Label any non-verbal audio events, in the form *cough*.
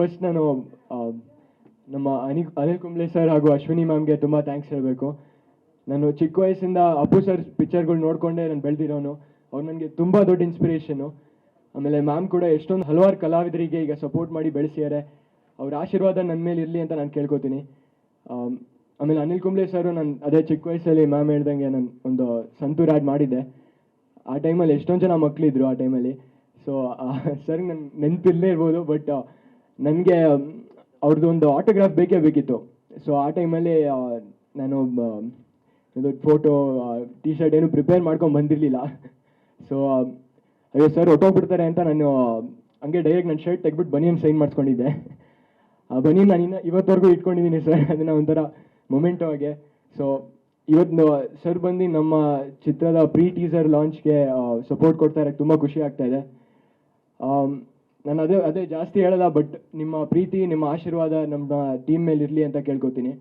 First ನಾನು ನಮ್ಮ Anil Anil Kumble sir ಹಾಗೂ ಅಶ್ವಿನಿ ಮ್ಯಾಮ್ಗೆ ತುಂಬ ಥ್ಯಾಂಕ್ಸ್ ಹೇಳಬೇಕು. ನಾನು ಚಿಕ್ಕ ವಯಸ್ಸಿಂದ ಅಪ್ಪು ಸರ್ ಪಿಕ್ಚರ್ಗಳು ನೋಡಿಕೊಂಡೇ ನಾನು ಬೆಳೆದಿರೋನು. ಅವ್ರು ನನಗೆ ತುಂಬ ದೊಡ್ಡ ಇನ್ಸ್ಪಿರೇಷನು ಆಮೇಲೆ ಮ್ಯಾಮ್ ಕೂಡ ಎಷ್ಟೊಂದು ಹಲವಾರು ಕಲಾವಿದರಿಗೆ ಈಗ ಸಪೋರ್ಟ್ ಮಾಡಿ ಬೆಳೆಸಿದ್ದಾರೆ ಅವ್ರ ಆಶೀರ್ವಾದ ನನ್ನ ಮೇಲೆ ಇರಲಿ ಅಂತ ನಾನು ಕೇಳ್ಕೊತೀನಿ. ಆಮ್, ಆಮೇಲೆ ಅನಿಲ್ ಕುಂಬ್ಳೆ ಸರು ನಾನು ಅದೇ ಚಿಕ್ಕ ವಯಸ್ಸಲ್ಲಿ ಮ್ಯಾಮ್ ಹೇಳ್ದಂಗೆ ನಾನು ಒಂದು ಸಂತೂರ್ ಆ್ಯಡ್ ಮಾಡಿದ್ದೆ. ಆ ಟೈಮಲ್ಲಿ ಎಷ್ಟೊಂದು ಜನ ಮಕ್ಕಳಿದ್ರು ಆ ಟೈಮಲ್ಲಿ ಸೊ ಸರ್ ನನ್ನ ನೆನಪಿಲ್ಲದೆ ಇರ್ಬೋದು ಬಟ್ ನನಗೆ ಅವ್ರದ್ದು ಒಂದು ಆಟೋಗ್ರಾಫ್ ಬೇಕೇ ಬೇಕಿತ್ತು. ಸೊ ಆ ಟೈಮಲ್ಲಿ ನಾನು ಇದು ಫೋಟೋ ಟಿ ಶರ್ಟ್ ಏನು ಪ್ರಿಪೇರ್ ಮಾಡ್ಕೊಂಡು ಬಂದಿರಲಿಲ್ಲ. ಸೊ ಅಯ್ಯೋ ಸರ್ ಹೊಟ್ಟೋಗ್ಬಿಡ್ತಾರೆ ಅಂತ ನಾನು ಹಂಗೆ ಡೈರೆಕ್ಟ್ ನನ್ನ ಶರ್ಟ್ ತೆಗ್ಬಿಟ್ಟು ಬನಿಯನ್ ಸೈನ್ ಮಾಡಿಸ್ಕೊಂಡಿದ್ದೆ. ಆ, ಬನಿಯನ್ ನಾನು ಇನ್ನೂ ಇವತ್ತವರೆಗೂ ಇಟ್ಕೊಂಡಿದ್ದೀನಿ ಸರ್ *laughs* ಅದನ್ನು ಒಂಥರ ಮೊಮೆಂಟು ಆಗಿ. ಸೊ ಇವತ್ತು ಸರ್ ಬಂದು ನಮ್ಮ ಚಿತ್ರದ ಪ್ರೀ ಟೀಸರ್ ಲಾಂಚ್ಗೆ ಸಪೋರ್ಟ್ ಕೊಡ್ತಾ ಇರೋಕ್ಕೆ ತುಂಬ ಖುಷಿ ಆಗ್ತಾ ಇದೆ. ನಾನು ಅದೇ ಅದೇ ಜಾಸ್ತಿ ಹೇಳಲ್ಲ ಬಟ್ ನಿಮ್ಮ ಪ್ರೀತಿ, ನಿಮ್ಮ ಆಶೀರ್ವಾದ ನಮ್ಮ ಟೀಮ್ ಮೇಲೆ ಇರಲಿ ಅಂತ ಕೇಳ್ಕೊತೀನಿ.